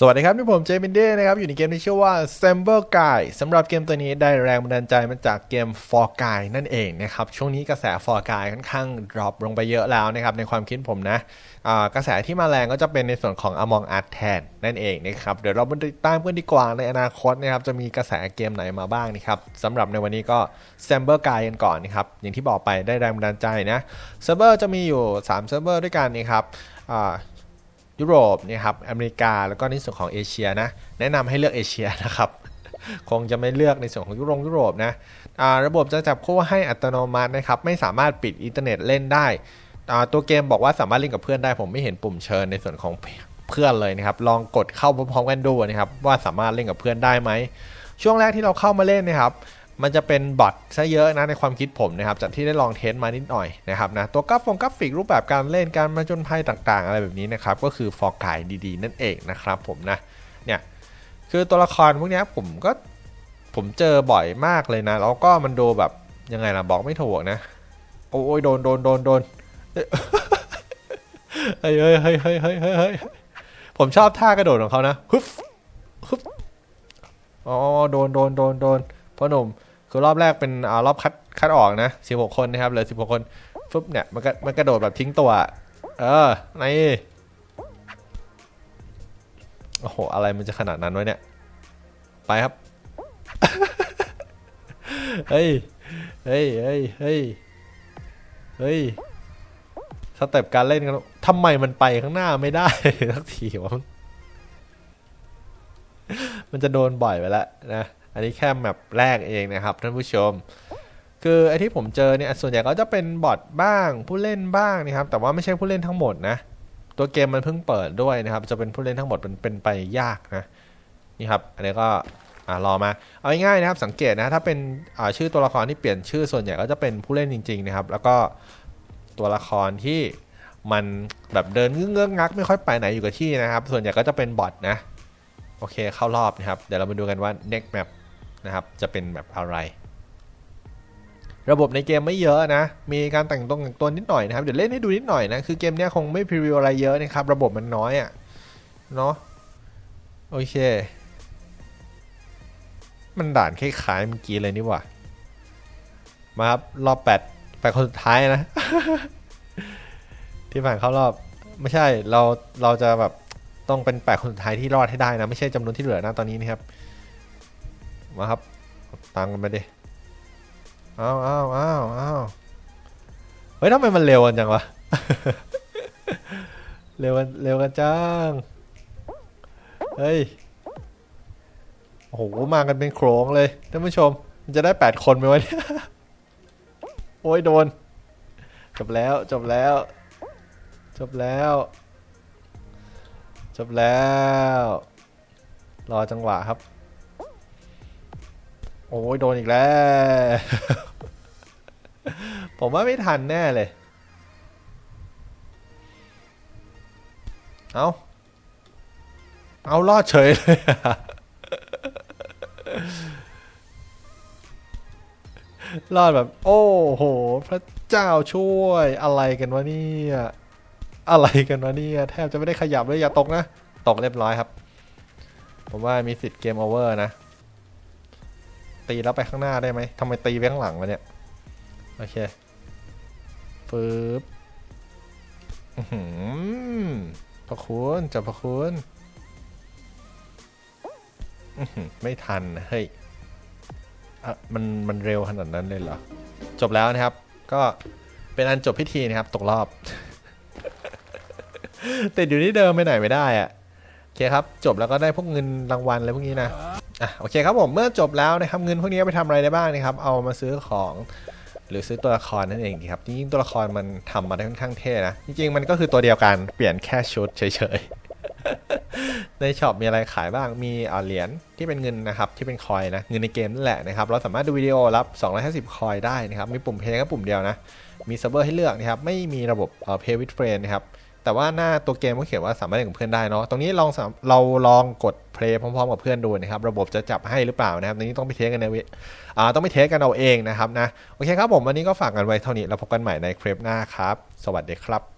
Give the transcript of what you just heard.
สวัสดีครับนี่ผมเจมินเด้นะครับ อยู่ในเกมที่ชื่อว่า s a m b e r Guy สำหรับเกมตัวนี้ได้แรงบันดาลใจมาจากเกม For Guy นั่นเองนะครับ ช่วงนี้กระแส For Guy ค่อนข้างดรอปลงไปเยอะแล้วนะครับ ในความคิดผมนะอ่ากระแสที่มาแรงก็จะเป็นในส่วนของ Among Us แทนนั่นเองนะครับ เดี๋ยวเรามาติดตามกันดีกว่าในอนาคตนะครับ จะมีกระแสเกมไหนมาบ้างนะครับสำหรับในวันนี้ก็ s a m b e r Guy กันก่อนนะครับอย่างที่บอกไปได้แรงบันดาลใจนะเซิร์ฟเวอร์จะมีอยู่3เซิร์ฟเวอร์ด้วยกันนะครับ ยุโรปเนี่ยครับอเมริกาแล้วก็ในส่วนของเอเชียนะแนะนำให้เลือกเอเชียนะครับคงจะไม่เลือกในส่วนของยุโรปยุโรปนะระบบจะจับคู่ให้อัตโนมัตินะครับไม่สามารถปิดอินเทอร์เน็ตเล่นได้ตัวเกมบอกว่าสามารถเล่นกับเพื่อนได้ ผมไม่เห็นปุ่มเชิญในส่วนของเพื่อนเลยนะครับลองกดเข้าพร้อมๆกันดูนะครับว่าสามารถเล่นกับเพื่อนได้ไหมช่วงแรกที่เราเข้ามาเล่นนะครับ มันจะเป็นบอทซะเยอะนะในความคิดผมนะครับจากที่ได้ลองเทสมานิดหน่อยนะครับนะตัวกราฟงกราฟิกรูปแบบการเล่นการมาจนภัยต่างๆ อะไรแบบนี้นะครับก็คือฟอร์กายดีๆ นั่นเองนะครับผมนะเนี่ยคือตัวละครพวกนี้ผมก็ผมเจอบ่อยมากเลยนะ แล้วก็มันดูแบบยังไงล่ะบอกไม่ถูกนะ โอ้ยโดนโดนโดนโดนเฮ้ยเฮ้ยเฮ้ยเฮ้ยเฮ้ยเฮ้ยเฮ้ยผมชอบท่ากระโดดของเขานะฮึบฮึบอ๋อโดนโดนโดนโดนพ่อหนุ่ม คือรอบแรกเป็นอารอบคัดคัดออกนะ16คนนะครับเหลือ16คนฟึบเนี่ยมันก็มันกระโดดแบบทิ้งตัว เออในโอ้โห อะไรมันจะขนาดนั้นวะเนี่ย ไปครับ เฮ้ย เฮ้ย เฮ้ย เฮ้ย เฮ้ย สเต็ปการเล่นกันทำไมมันไปข้างหน้าไม่ได้สักทีวะมันจะโดนบ่อยไปแล้วนะ อันนี้แค่แมปแรกเองนะครับท่านผู้ชม คือไอที่ผมเจอเนี่ยส่วนใหญ่ก็จะเป็นบอทบ้างผู้เล่นบ้างนะครับ แต่ว่าไม่ใช่ผู้เล่นทั้งหมดนะ ตัวเกมมันเพิ่งเปิดด้วยนะครับ จะเป็นผู้เล่นทั้งหมดเป็นเป็นไปยากนะนี่ครับ อันนี้ก็อ่ารอมา เอาง่ายๆนะครับ สังเกตนะ ถ้าเป็นอ่าชื่อตัวละครที่เปลี่ยนชื่อส่วนใหญ่ก็จะเป็นผู้เล่นจริง ๆ นะครับ แล้วก็ตัวละครที่มันแบบเดินเงื้องงัก ไม่ค่อยไปไหนอยู่กับที่นะครับ ส่วนใหญ่ก็จะเป็นบอทนะ โอเคเข้ารอบนะครับ เดี๋ยวเรามาดูกันว่า next map นะครับจะเป็นแบบอะไร ระบบในเกมไม่เยอะนะ มีการแต่งตรงแต่งตัวนิดหน่อยนะครับ เดี๋ยวเล่นให้ดูนิดหน่อยนะ คือเกมนี้คงไม่พรีวิวอะไรเยอะนะครับ ระบบมันน้อยอะ่ะเนาะโอเค มันด่านคล้ายๆเมื่อกี้เลยนี่ว่ามาครับรอบแปดแปดคนสุดท้ายนะ ที่ผ่านเข้ารอบไม่ใช่เราเราจะแบบต้องเป็นแปดคนสุดท้ายที่รอดให้ได้นะ ไม่ใช่จำนวนที่เหลือนะตอนนี้นะครับ มาครับตามกันไปดิอ้าวอ้าวอ้าวอ้าวเฮ้ยทำไมมันเร็วกันจังวะ เร็วกันเร็วกันจัง เฮ้ย โอ้โห มากันเป็นโครงเลยท่านผู้ชม มันจะได้แปดคนไหมวะเนี่ย โอ้ยโดน จบแล้วจบแล้ว จบแล้ว จบแล้ว รอจังหวะครับ โอ้ยโดนอีกแล้ว ผมว่าไม่ทันแน่เลย เอาเอารอดเฉยเลยรอดแบบ โอ้โห พระเจ้าช่วยอะไรกันวะเนี่ยอะไรกันวะเนี่ยแทบจะไม่ได้ขยับเลยอย่าตกนะ ตกเรียบร้อยครับ ผมว่ามีสิทธิ์เกมโอเวอร์นะ ตีแล้วไปข้างหน้าได้ไหมทำไมตีไปข้างหลังวะเนี่ย โอเคฟืบอื้อหือพระคุณจับพระคุณไม่ทัน เฮ้ยอะมันมันเร็วขนาดนั้นเลยเหรอ จบแล้วนะครับ ก็เป็นอันจบพิธีนะครับ ตกรอบ ติดอยู่ที่เดิมไปไหนไม่ได้อะโอเคครับ จบแล้วก็ได้พวกเงินรางวัลอะไรพวกนี้นะ อะโอเคครับผมเมื่อจบแล้วนะครับเงินพวกนี้ไปทำอะไรได้บ้างนะครับ เอามาซื้อของหรือซื้อตัวละครนั่นเองครับจริงๆตัวละครมันทำมาได้ค่อนข้างเท่นะจริงๆมันก็คือตัวเดียวกันเปลี่ยนแค่ชุดเฉยๆในช็อปมีอะไรขายบ้างมีเหรียญที่เป็นเงินนะครับที่เป็นคอยนะเงินในเกมนั่นแหละนะครับเราสามารถดูวิดีโอรับ 250 คอยได้นะครับมีปุ่มเพย์ก็ปุ่มเดียวนะมีเซิร์ฟเวอร์ให้เลือกนะครับไม่มีระบบเอ่อ pay with friend นะครับ แต่ว่าหน้าตัวเกมก็เขียนว่าสามารถเล่นกับเพื่อนได้เนาะตรงนี้ลองเราลองกดเพลย์พร้อมๆกับเพื่อนดูนะครับ ระบบจะจับให้หรือเปล่านะครับตรงนี้ต้องไปเทสกันในเวอ่าต้องไปเทสกันเอาเองนะครับนะโอเคครับผมวันนี้ก็ฝากกันไว้เท่านี้แล้วพบกันใหม่ในคลิปหน้าครับ สวัสดีครับ